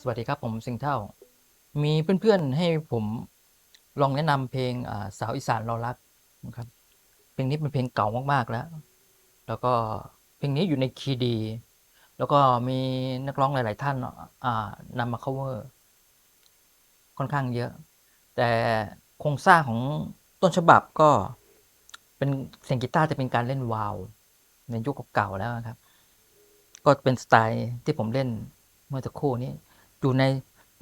สวัสดีครับผมสิงเท่า มีเพื่อนๆให้ผมลองแนะนำเพลงสาวอีสานรารักนะครับ เพลงนี้เป็นเพลงเก่ามากๆแล้ว แล้วก็เพลงนี้อยู่ในคีย์ดี แล้วก็มีนักร้องหลาย ๆ ท่านอ่านำมา cover ค่อนข้างเยอะ แต่โครงสร้างของต้นฉบับก็เป็นเสียงกีตาร์จะเป็นการเล่นวาวในยุคเก่าๆแล้วนะครับ ก็เป็นสไตล์ที่ผมเล่นเมื่อสักครู่นี้ อยู่ใน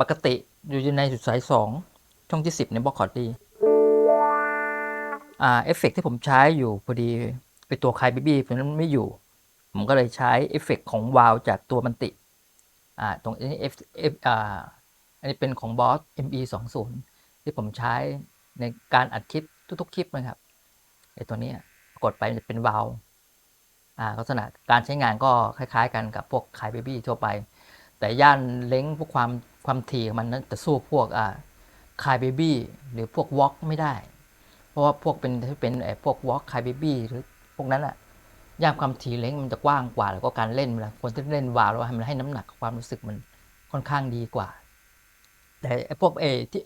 ปกติอยู่ในสุดสายสองช่องที่ 10 ในบล็อกคอร์ดดีอ่าเอฟเฟกที่ผมใช้อยู่พอดีไปตัวคายบีบีผมนั้นไม่อยู่ ผมก็เลยใช้เอฟเฟกของวาวจากตัวมันติ อ่าตรงนี้ F F อ่าอันนี้เป็นของบอส ME 2 0ที่ผมใช้ในการอัดคลิปทุกๆ คลิปนะครับไอตัวนี้กดไปมันจะเป็นวาวอ่าลักษณะการใช้งานก็คล้ายๆ กันกับพวกคายเบบี้ทั่วไป แต่ย่านเล้งพวกความความถี่มันนั้นจะสู้พวกอ่าคายเบบี้หรือพวกวอล์กไม่ได้ เพราะว่าพวกเป็นที่เป็นไอ้พวกวอล์กคายเบบี้หรือพวกนั้นอะย่านความถี่เล้งมันจะกว้างกว่า แล้วก็การเล่นเวลาคนที่เล่นวาวแล้วให้มันให้น้ำหนักความรู้สึกมันค่อนข้างดีกว่า แต่ไอ้พวกเอที่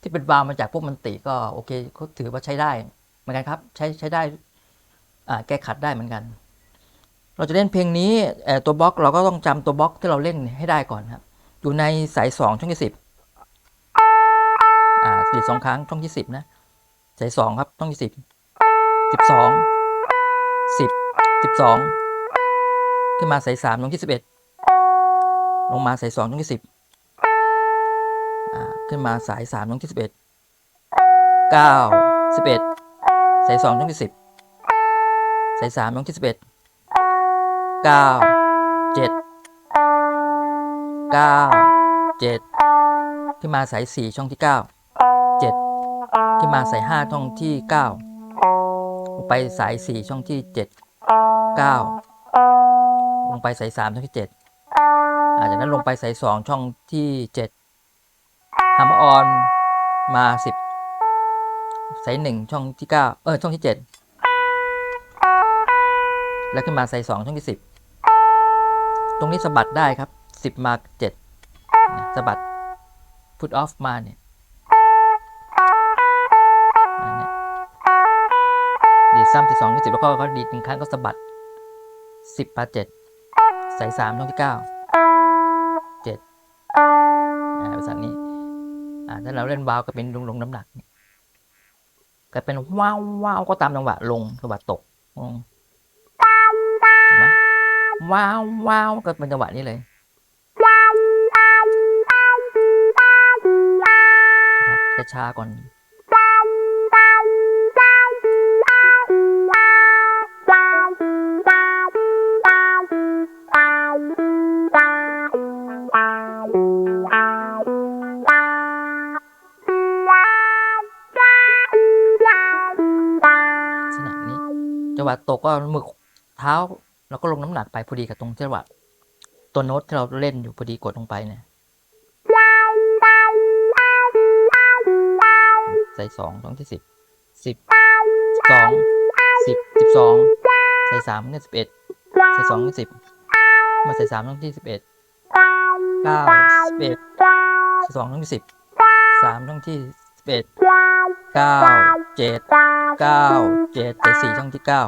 ที่เป็นวาวมาจากพวกมันติก็โอเคเขาถือว่าใช้ได้เหมือนกันครับ ใช้ใช้ได้อ่าแก้ขัดได้เหมือนกัน เราจะเล่นเพลงนี้ตัวบล็อกเราก็ต้องจำตัวบล็อกที่เราเล่นให้ได้ก่อนครับ อยู่ในสายสองช่องที่สิบอ่าสี่สองครั้งช่องที่สิบนะ สายสองครับช่องที่สิบสิบสองสิบสิบสองขึ้นมาสายสามช่องที่สิบเอ็ดลงมาสายสองช่องที่สิบอ่าขึ้นมาสายสามช่องที่สิบเอ็ดเก้าสิบเอ็ดสายสองช่องที่สิบสายสามช่องที่สิบเอ็ด เก้าเจ็ดเก้าเจ็ดขึ้นมาสายสี่ช่องที่เก้าเจ็ดขึ้นมาสายห้าช่องที่เก้าลงไปสายสี่ช่องที่เจ็ดเก้าลงไปสายสามช่องที่เจ็ดอาจากนั้นลงไปสายสองช่องที่เจ็ดฮัมออนมาสิบสายหนึ่งช่องที่เก้าเออช่องที่เจ็ด แล้วขึ้นมาสายสองช่องที่สิบตรงนี้สะบัดได้ครับสิบมาเจ็ดสะบัดพุทออฟมาเนี่ยนนดีซ้ำสิบสองที่สิบแล้วก็เขาดีหนึ่งครั้งก็สะบัดสิบปาเจ็ดใส่สามช่องที่เก้าเจ็ดภาษานี้ถ้าเราเล่นวาวก็เป็นลงลงน้ำหนักเนี่ยก็เป็นว้าวว้าวก็ตามจังหวะลงจังหวะตกลง ว้าวว้าวก็เป็นจังหวะนี้เลยครับช้าๆก่อนลักษณะนี้จังหวะตกก็มือเท้า เราก็ลงน้ำหนักไปพอดีกับตรงจังหวะตัวโน้ตที่เราเล่นอยู่พอดีกดลงไปเนี่ยใส่สองช่องที่สิบสิบสองสิบสิบสองใส่สามเนี่ยสิบเอ็ดใส่สองสิบมาใส่สามช่องที่สิบเอ็ดเก้าสิบเอ็ดใส่สองช่องที่สิบสามช่องที่สิบเอ็ดเก้าเจ็ดเก้าเจ็ดใส่สี่ช่องที่เก้า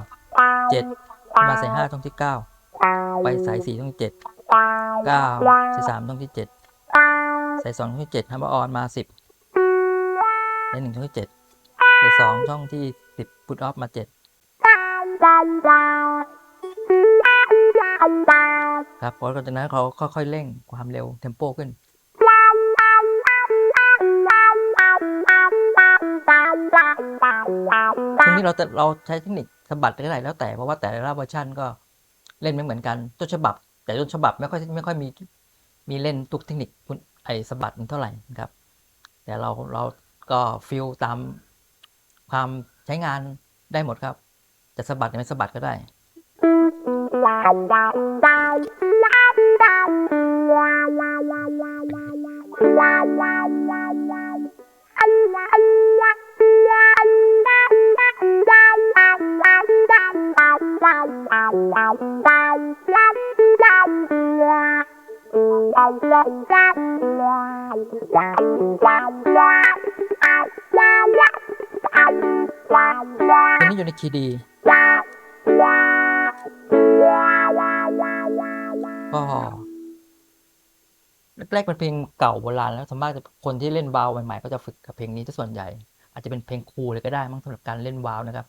เจ็ด มาใส่ห้าช่องที่เก้าไปใส่สี่ช่องที่เจ็ดเก้าใส่สามช่องที่เจ็ดใส่สองช่องที่เจ็ดฮัมเบอร์ออนมาสิบใส่หนึ่งช่องที่เจ็ดใส่สองช่องที่สิบพุทออฟมาเจ็ดครับพอหลังจากนั้นเขาค่อยๆเร่งความเร็วเทมโปขึ้นช่วงนี้เราจะเราใช้เทคนิค สะบัดได้หลายแล้วแต่เพราะว่าแต่ละเวอร์ชันก็เล่นไม่เหมือนกันต้นฉบับ แต่ต้นฉบับไม่ค่อยไม่ค่อยมีมีเล่นทุกเทคนิคไอสบัดเท่าไหร่นะครับ แต่เราเราก็ฟิลตามความใช้งานได้หมดครับ จะสะบัดหรือไม่สะบัดก็ได้ Wow. เพล งนี้อยู่ในคีย์ดีก็แรกๆเป็นเพลงเก่าโบราณแล้วส่วนมากจะคนที่เล่นวาวใหม่ๆ ก็จะฝึกกับเพลงนี้ที่ส่วนใหญ่ อาจจะเป็นเพลงครูเลยก็ได้มั้งสำหรับการเล่นวาวนะครับ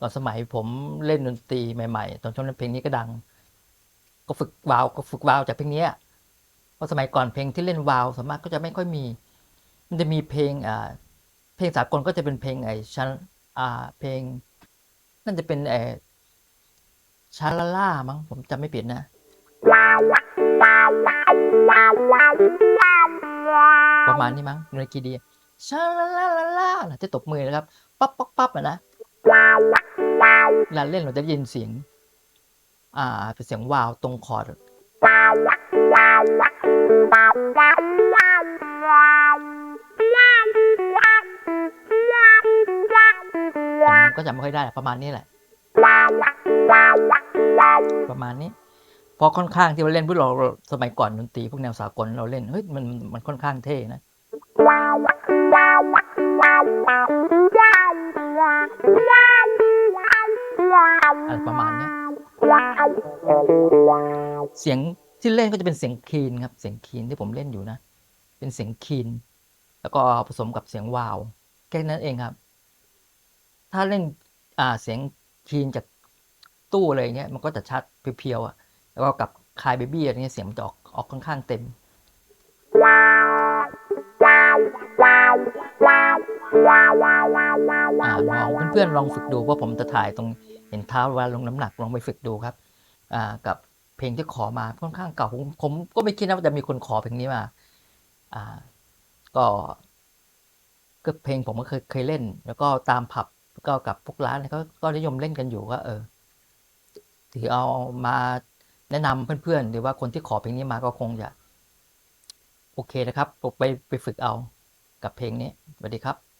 ตอนสมัยผมเล่นดนตรีใหม่ๆ ตอนช่วงนั้นเพลงนี้ก็ดัง ก็ฝึกวาวก็ฝึกวาวจากเพลงนี้เพราะสมัยก่อนเพลงที่เล่นวาวส่วนมากก็จะไม่ค่อยมี มันจะมีเพลงอ่าเพลงสากลก็จะเป็นเพลงไอ้ชันอ่าเพลงนั่นจะเป็นไอ้ชาลาล่ามั้งผมจำไม่ผิดนะประมาณนี้มั้งในกีดีชาลาลาลาลาน่ะจะตบมือนะครับ ปั๊บปั๊บปั๊บอะนะ เวลาเล่นเราจะได้ยินเสียง อ่า เป็นเสียงวาวตรงคอร์ดก็จำไม่ค่อยได้ประมาณนี้แหละ ประมาณนี้พอค่อนข้างที่เราเล่นพวกเราสมัยก่อนดนตรีพวกแนวสากลเราเล่นเฮ้ยมันมันค่อนข้างเท่นะ อะไรประมาณนี้เสียงที่เล่นก็จะเป็นเสียงคีนครับ เสียงคีนที่ผมเล่นอยู่นะ เป็นเสียงคีน แล้วก็ผสมกับเสียงวาวแค่นั้นเองครับ ถ้าเล่นอ่าเสียงคีนจากตู้อะไรเงี้ยมันก็จะชัดเพียวๆอะ แล้วก็กับคายเบบี้อะไรเงี้ยเสียงมันจะออกออกค่อนข้างเต็ม เพื่อนๆลองฝึกดูเพราะผมจะถ่ายตรงเห็นเท้าเวลาลงน้ำหนักลองไปฝึกดูครับกับเพลงที่ขอมาค่อนข้างเก่าผมผมก็ไม่คิดนะว่าจะมีคนขอเพลงนี้มาก็ก็เพลงผมก็เคยเคยเล่น แล้วก็ตามผับก็กับพวกร้านเขาก็นิยมเล่นกันอยู่ก็เออถือเอามาแนะนำเพื่อนๆหรือว่าคนที่ขอเพลงนี้มาก็คงจะ โอเคนะครับไปไปฝึกเอา กับเพลงนี้สวัสดีครับ